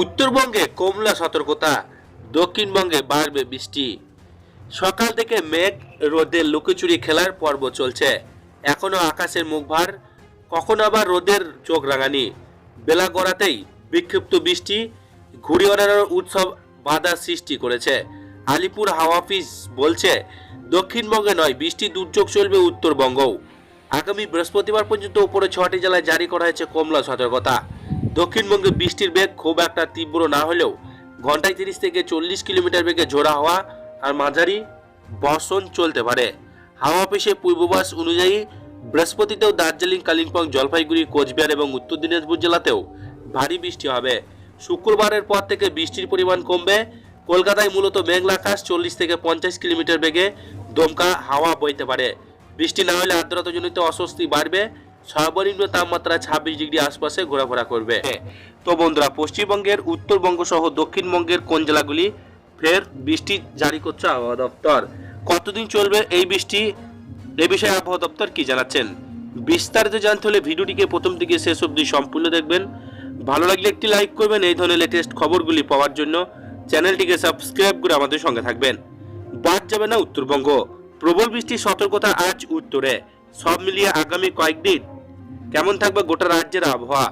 উত্তরবঙ্গে কমলা সতর্কতা, দক্ষিণবঙ্গে বাড়বে বৃষ্টি। সকাল থেকে মেঘ রোদে লুকোচুরি খেলার পর্ব চলছে। এখনও আকাশের মুখ ভার কখনো আবার রোদের চোখ রাঙানি। বেলা গড়াতেই বিক্ষিপ্ত বৃষ্টি ঘুড়ি ওড়ানোর উৎসব বাধা সৃষ্টি করেছে। আলিপুর হাওয়া অফিস বলছে, দক্ষিণবঙ্গে নয়, বৃষ্টি দুর্যোগ চলবে উত্তরবঙ্গও। আগামী বৃহস্পতিবার পর্যন্ত উপরে ছটি জেলায় জারি করা হয়েছে কমলা সতর্কতা। দক্ষিণবঙ্গে বৃষ্টির বেগ খুব একটা তীব্র না হলেও ঘন্টায় তিরিশ থেকে চল্লিশ কিলোমিটার বেগে ঝোড়া হওয়া আর মাঝারি বর্ষণ চলতে পারে। হাওয়া অফিসের পূর্বাভাস অনুযায়ী বৃহস্পতিতেও দার্জিলিং, কালিম্পং, জলপাইগুড়ি, কোচবিহার এবং উত্তর দিনাজপুর জেলাতেও ভারী বৃষ্টি হবে। শুক্রবারের পর থেকে বৃষ্টির পরিমাণ কমবে। কলকাতায় মূলত মেঘলা আকাশ চল্লিশ থেকে পঞ্চাশ কিলোমিটার বেগে দমকা হাওয়া বইতে পারে। বৃষ্টি না হলে আর্দ্রতাজনিত অস্বস্তি বাড়বে। সর্বনিম্ন তাপমাত্রা ছাব্বিশ ডিগ্রি আশপাশে ঘোরাফেরা করবে। তো বন্ধুরা, পশ্চিমবঙ্গের, উত্তরবঙ্গ সহ দক্ষিণবঙ্গের কোন জেলাগুলি ফের বৃষ্টি জারি করছে আবহাওয়া দপ্তর? কতদিন চলবে এই বৃষ্টি? এ বিষয়ে আবহাওয়া দপ্তর কি জানাচ্ছেন? বিস্তারিত জানতে হলে ভিডিওটিকে প্রথম থেকে শেষ অবধি সম্পূর্ণ দেখবেন। ভালো লাগলে একটি লাইক করবেন, এই ধরনের লেটেস্ট খবরগুলি পাওয়ার জন্য চ্যানেলটিকে সাবস্ক্রাইব করে আমাদের সঙ্গে থাকবেন। বাদ যাবে না উত্তরবঙ্গ। প্রবল বৃষ্টির সতর্কতা আজ উত্তরে। সব মিলিয়ে আগামী কয়েকদিন কেমন থাকবে গোটা রাজ্যের আবহাওয়া?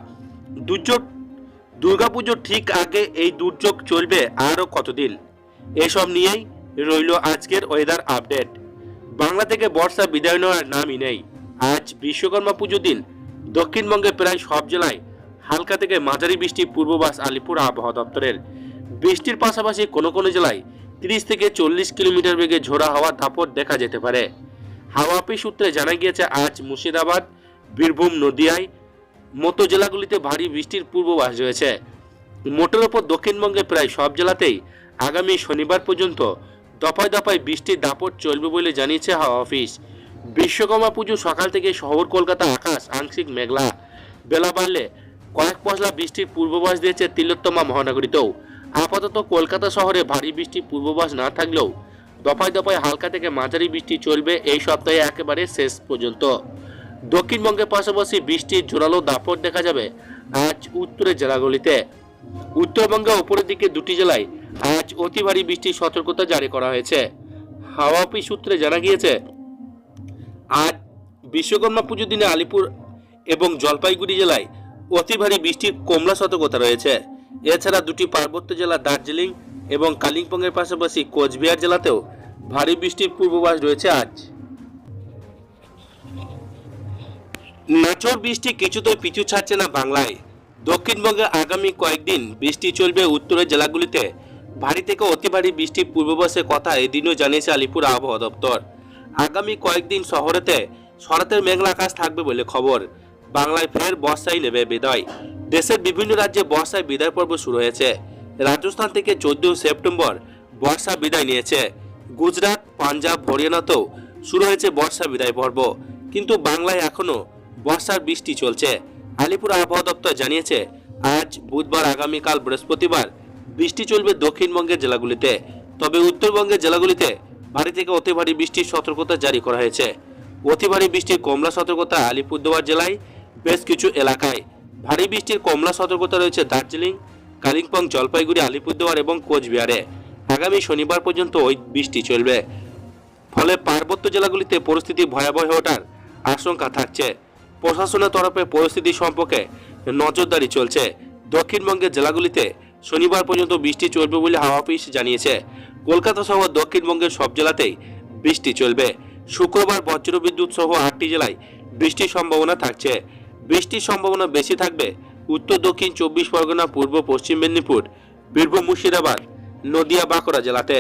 দুর্যোগ? দুর্গাপুজোর ঠিক আগে এই দুর্যোগ চলবে আরও কতদিন? এসব নিয়েই রইল আজকের ওয়েদার আপডেট বাংলা থেকে বর্ষা, বিদায় নেওয়ার নামই নেই। আজ বিশ্বকর্মা পুজো দিন। দক্ষিণবঙ্গে প্রায় সব জেলায় হালকা থেকে মাঝারি বৃষ্টি পূর্ববাস আলিপুর আবহাওয়া দপ্তরের। বৃষ্টির পাশাপাশি কোনো কোনো জেলায় তিরিশ থেকে চল্লিশ কিলোমিটার বেগে ঝোড়া হওয়ার দাপট দেখা যেতে পারে। হাওয়া সূত্রে জানা গিয়েছে, আজ মুর্শিদাবাদ বীরভূম নদিয়ায় মতো জেলাগুলিতে ভারী বৃষ্টির পূর্বাভাস রয়েছে। মোটের ওপর দক্ষিণবঙ্গে প্রায় সব জেলাতেই আগামী শনিবার পর্যন্ত দফায় দফায় বৃষ্টির দাপট চলবে বলে জানিয়েছে হাওয়া অফিস। বিশ্বকর্মা পুজো সকাল থেকে শহর কলকাতা আকাশ আংশিক মেঘলা। বেলা বাড়লে কয়েক পশলা বৃষ্টির পূর্বাভাস দিয়েছে তিলোত্তমা মহানগরীতেও। আপাতত কলকাতা শহরে ভারী বৃষ্টির পূর্বাভাস না থাকলেও দফায় দফায় হালকা থেকে মাঝারি বৃষ্টি চলবে এই সপ্তাহে একেবারে শেষ পর্যন্ত। দক্ষিণবঙ্গের পাশাপাশি বৃষ্টির জোরালো দাপট দেখা যাবে আজ উত্তরের জেলাগুলিতে। উত্তরবঙ্গে উপরের দিকে দুটি জেলায় আজ অতি ভারী বৃষ্টির সতর্কতা জারি করা হয়েছে। হাওয়া অফিস সূত্রে জানা গিয়েছে, আজ বিশ্বকর্মা পুজোর দিনে আলিপুর এবং জলপাইগুড়ি জেলায় অতি ভারী বৃষ্টির কমলা সতর্কতা রয়েছে। এছাড়া দুটি পার্বত্য জেলা দার্জিলিং এবং কালিম্পংয়ের পাশাপাশি কোচবিহার জেলাতেও ভারী বৃষ্টির পূর্বাভাস রয়েছে আজ। নাচর বৃষ্টি কিছুতেই পিছু ছাড়ছে না বাংলায়। দক্ষিণবঙ্গে আগামী কয়েকদিন বৃষ্টি চলবে উত্তরের জেলাগুলিতে। ভারী থেকে অতি ভারী বৃষ্টির পূর্বাভাসের কথা এদিনও জানিয়েছে আলিপুর আবহাওয়া দপ্তর। আগামী কয়েকদিন শহরেতে শরতের মেঘলা আকাশ থাকবে বলে খবর। বাংলায় ফের বর্ষায় নেবে বিদায়। দেশের বিভিন্ন রাজ্যে বর্ষায় বিদায় পর্ব শুরু হয়েছে। রাজস্থান থেকে চোদ্দ সেপ্টেম্বর বর্ষা বিদায় নিয়েছে। গুজরাট, পাঞ্জাব, হরিয়ানাতেও শুরু হয়েছে বর্ষা বিদায় পর্ব। কিন্তু বাংলায় এখনও বর্ষার বৃষ্টি চলছে। আলিপুর আবহাওয়া দপ্তর জানিয়েছে, আজ বুধবার আগামীকাল বৃহস্পতিবার বৃষ্টি চলবে দক্ষিণবঙ্গের জেলাগুলিতে। তবে উত্তরবঙ্গের জেলাগুলিতে ভারী থেকে অতি ভারী বৃষ্টির সতর্কতা জারি করা হয়েছে। অতি ভারী বৃষ্টির কমলা সতর্কতা আলিপুরদুয়ার জেলায় বেশ কিছু এলাকায়। ভারী বৃষ্টির কমলা সতর্কতা রয়েছে দার্জিলিং, কালিম্পং, জলপাইগুড়ি, আলিপুরদুয়ার এবং কোচবিহারে। আগামী শনিবার পর্যন্ত ওই বৃষ্টি চলবে। ফলে পার্বত্য জেলাগুলিতে পরিস্থিতি ভয়াবহ ওঠার আশঙ্কা থাকছে। প্রশাসনের তরফে পরিস্থিতি সম্পর্কে নজরদারি চলছে। দক্ষিণবঙ্গের জেলাগুলিতে শনিবার পর্যন্ত বৃষ্টি চলবে বলে হাওয়া অফিস জানিয়েছে। কলকাতা সহ দক্ষিণবঙ্গের সব জেলাতেই বৃষ্টি চলবে। শুক্রবার বজ্রবিদ্যুৎ সহ আটটি জেলায় বৃষ্টির সম্ভাবনা থাকছে। বৃষ্টির সম্ভাবনা বেশি থাকবে উত্তর, দক্ষিণ, চব্বিশ পরগনা, পূর্ব, পশ্চিম মেদিনীপুর, বীরভূম, মুর্শিদাবাদ, নদিয়া, বাঁকুড়া জেলাতে।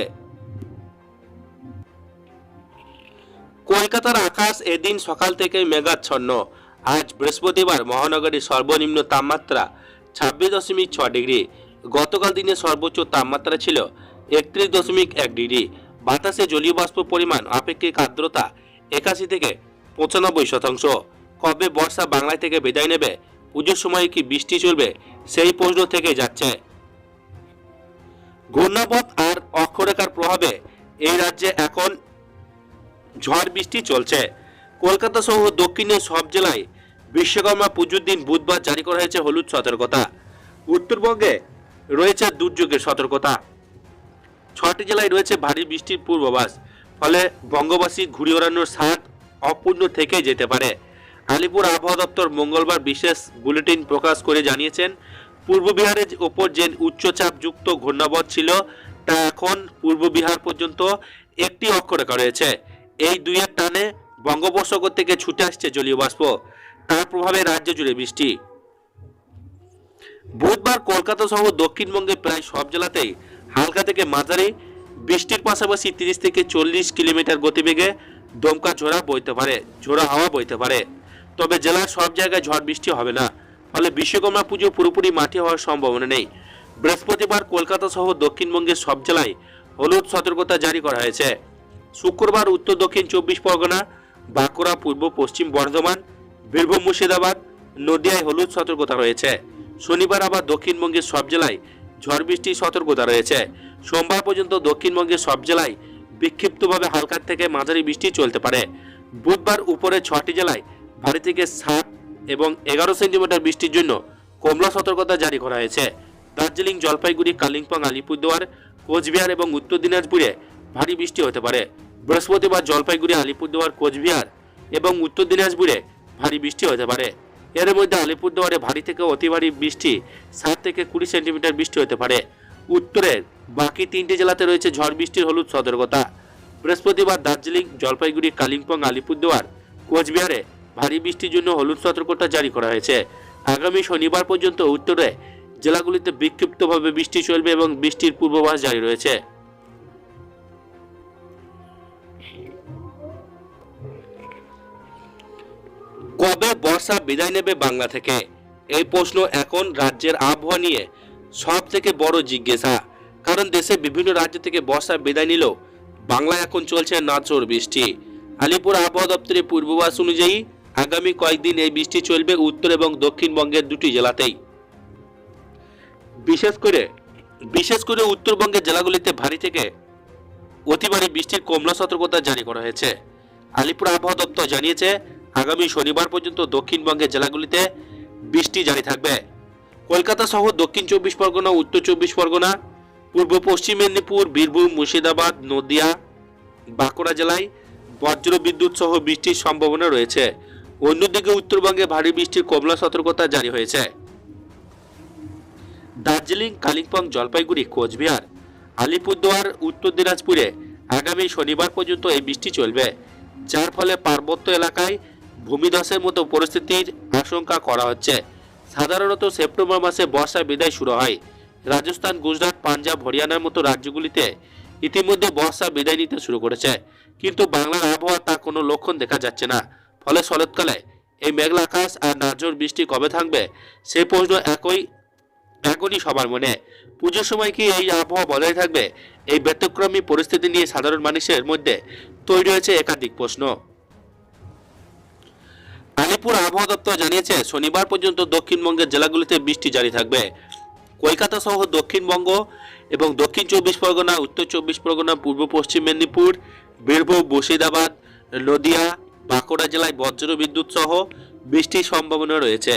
কলকাতার আকাশ এদিন সকাল থেকেই মেঘাচ্ছন্ন। আজ বৃহস্পতিবার মহানগরীর সর্বনিম্ন তাপমাত্রা ছাব্বিশ দশমিক ছ ডিগ্রি। গতকাল দিনে সর্বোচ্চ তাপমাত্রা ছিল একত্রিশ দশমিক এক ডিগ্রি। বাতাসে জলীয় বাষ্প পরিমাণ আপেক্ষিক আর্দ্রতা একাশি থেকে পঁচানব্বই শতাংশ। কবে বর্ষা বাংলায় থেকে বিদায় নেবে? পুজোর সময় কি বৃষ্টি চলবে? সেই প্রশ্ন থেকে যাচ্ছে। ঘূর্ণাবত আর অক্ষরেখার প্রভাবে এই রাজ্যে এখন ঝড় বৃষ্টি চলছে। কলকাতা সহ দক্ষিণের সব জেলায় বিশ্বকর্মা পুজোর দিন বুধবার জারি করা হয়েছে হলুদ সতর্কতা। উত্তরবঙ্গে রয়েছে দুর্যোগের সতর্কতা। ছটি জেলায় রয়েছে ভারী বৃষ্টির পূর্বাভাস, ফলে বঙ্গবাসী ঘুরে ওড়ানোর স্বাদ অপূর্ণ থেকে যেতে পারে। আলিপুর আবহাওয়া দপ্তর মঙ্গলবার বিশেষ বুলেটিন প্রকাশ করে জানিয়েছেন, পূর্ব বিহারের ওপর যে উচ্চচাপযুক্ত ঘূর্ণাবধ ছিল, তা এখন পূর্ব বিহার পর্যন্ত একটি অক্ষরেখা রয়েছে। এই দুইয়ের টানে বঙ্গোপসাগর থেকে ছুটে আসছে জলীয় বাষ্প। তার প্রভাবে রাজ্য জুড়ে বৃষ্টি। বুধবার কলকাতা সহ দক্ষিণবঙ্গে প্রায় সব জেলাতেই হালকা থেকে মাঝারি বৃষ্টির পাশাপাশি তিরিশ থেকে চল্লিশ কিলোমিটার গতিবেগে দমকা ঝোড়া বইতে পারে, ঝোড়া হাওয়া বইতে পারে। তবে জেলার সব জায়গায় ঝড় বৃষ্টি হবে না। ফলে বিশ্বকর্মা পুজো পুরোপুরি মাটি হওয়ার সম্ভাবনা নেই। বৃহস্পতিবার কলকাতা সহ দক্ষিণবঙ্গের সব জেলায় হলুদ সতর্কতা জারি করা হয়েছে। শুক্রবার উত্তর দক্ষিণ চব্বিশ পরগনা বাঁকুড়া, পূর্ব, পশ্চিম বর্ধমান, বীরভূম, মুর্শিদাবাদ, নদিয়ায় হলুদ সতর্কতা রয়েছে। শনিবার আবার দক্ষিণবঙ্গের সব জেলায় ঝড় বৃষ্টির সতর্কতা রয়েছে। সোমবার পর্যন্ত দক্ষিণবঙ্গের সব জেলায় বিক্ষিপ্তভাবে হালকা থেকে মাঝারি বৃষ্টি চলতে পারে। বুধবার উপরে ছটি জেলায় ভারী থেকে সাত এবং এগারো সেন্টিমিটার বৃষ্টির জন্য কমলা সতর্কতা জারি করা হয়েছে। দার্জিলিং, জলপাইগুড়ি, কালিম্পং, আলিপুরদুয়ার, কোচবিহার এবং উত্তর দিনাজপুরে ভারী বৃষ্টি হতে পারে। বৃহস্পতিবার জলপাইগুড়ি, আলিপুরদুয়ার, কোচবিহার এবং উত্তর দিনাজপুরে ভারী বৃষ্টি হতে পারে। এর মধ্যে আলিপুরদুয়ারে ভারী থেকে অতি ভারী বৃষ্টি সাত থেকে কুড়ি সেন্টিমিটার বৃষ্টি হতে পারে। উত্তরের বাকি তিনটি জেলাতে রয়েছে ঝড় বৃষ্টির হলুদ সতর্কতা। বৃহস্পতিবার দার্জিলিং, জলপাইগুড়ি, কালিম্পং, আলিপুরদুয়ার, কোচবিহারে ভারী বৃষ্টির জন্য হলুদ সতর্কতা জারি করা হয়েছে। আগামী শনিবার পর্যন্ত উত্তরে জেলাগুলিতে বিক্ষিপ্তভাবে বৃষ্টি চলবে এবং বৃষ্টির পূর্বাভাস জারি রয়েছে। কবে বর্ষা বিদায় নেবে বাংলা থেকে? এই প্রশ্ন এখন রাজ্যের আবহাওয়া নিয়ে সব থেকে বড় জিজ্ঞাসা। কারণ দেশে বিভিন্ন রাজ্য থেকে বর্ষা বিদায় নিলেও বাংলায় এখন চলছে নাচর বৃষ্টি। আলিপুর আবহাওয়া দপ্তরের পূর্বাভাস অনুযায়ী আগামী কয়েকদিন এই বৃষ্টি চলবে উত্তর এবং দক্ষিণবঙ্গের দুটি জেলাতেই। বিশেষ করে বিশেষ করে উত্তরবঙ্গের জেলাগুলিতে ভারী থেকে অতি ভারী বৃষ্টির কমলা সতর্কতা জারি করা হয়েছে। আলিপুর আবহাওয়া দপ্তর জানিয়েছে আগামী শনিবার পর্যন্ত দক্ষিণবঙ্গের জেলাগুলিতে বৃষ্টি জারি থাকবে। কলকাতা সহ দক্ষিণ চব্বিশ পরগনা, উত্তর চব্বিশ পরগনা, পূর্ব পশ্চিম মেদিনীপুর, বীরভূম, মুর্শিদাবাদ, নদিয়া, বাঁকুড়া জেলায় বজ্র বিদ্যুৎ সহ বৃষ্টির সম্ভাবনা রয়েছে। অন্যদিকে উত্তরবঙ্গে ভারী বৃষ্টির কমলা সতর্কতা জারি হয়েছে। দার্জিলিং, কালিম্পং, জলপাইগুড়ি, কোচবিহার, আলিপুরদুয়ার, উত্তর দিনাজপুরে আগামী শনিবার পর্যন্ত এই বৃষ্টি চলবে। যার ফলে পার্বত্য এলাকায় ভূমিধসের মতো পরিস্থিতির আশঙ্কা করা হচ্ছে। সাধারণত সেপ্টেম্বর মাসে বর্ষা বিদায় শুরু হয়। রাজস্থান, গুজরাট, পাঞ্জাব, হরিয়ানার মতো রাজ্যগুলিতে ইতিমধ্যে বর্ষা বিদায় নিতে শুরু করেছে। কিন্তু বাংলার আবহাওয়া তা কোনো লক্ষণ দেখা যাচ্ছে না। ফলে শরৎকালে এই মেঘলা আকাশ আর নাজর বৃষ্টি কবে থাকবে সেই প্রশ্ন একই এখনই সবার মনে। পুজোর সময় কি এই আবহাওয়া বজায় থাকবে? এই ব্যতিক্রমী পরিস্থিতি নিয়ে সাধারণ মানুষের মধ্যে তৈরি হয়েছে একাধিক প্রশ্ন। আলিপুর আবহাওয়া দপ্তর জানিয়েছে, শনিবার পর্যন্ত দক্ষিণবঙ্গের জেলাগুলিতে বৃষ্টি জারি থাকবে। কলকাতা সহ দক্ষিণবঙ্গ এবং দক্ষিণ চব্বিশ পরগনা, উত্তর চব্বিশ পরগনা, পূর্ব পশ্চিম মেদিনীপুর, বীরভূম, মুর্শিদাবাদ, নদিয়া, বাঁকুড়া জেলায় বজ্র বিদ্যুৎ সহ বৃষ্টির সম্ভাবনা রয়েছে।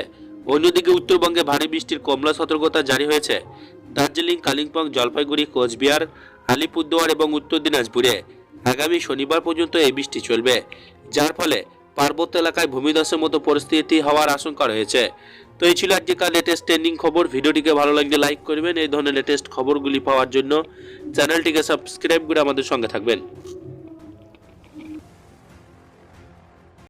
অন্যদিকে উত্তরবঙ্গে ভারী বৃষ্টির কমলা সতর্কতা জারি হয়েছে। দার্জিলিং, কালিম্পং, জলপাইগুড়ি, কোচবিহার, আলিপুরদুয়ার এবং উত্তর দিনাজপুরে আগামী শনিবার পর্যন্ত এই বৃষ্টি চলবে। যার ফলে পার্বত্য এলাকায় ভূমিধসের মতো পরিস্থিতি হওয়ার আশঙ্কা রয়েছে। তো এই ছিল আজকেকার লেটেস্ট ট্রেন্ডিং খবর। ভিডিওটিকে ভালো লাগলে লাইক করবেন। এই ধরনের লেটেস্ট খবরগুলি পাওয়ার জন্য চ্যানেলটিকে সাবস্ক্রাইব করে আমাদের সঙ্গে থাকবেন।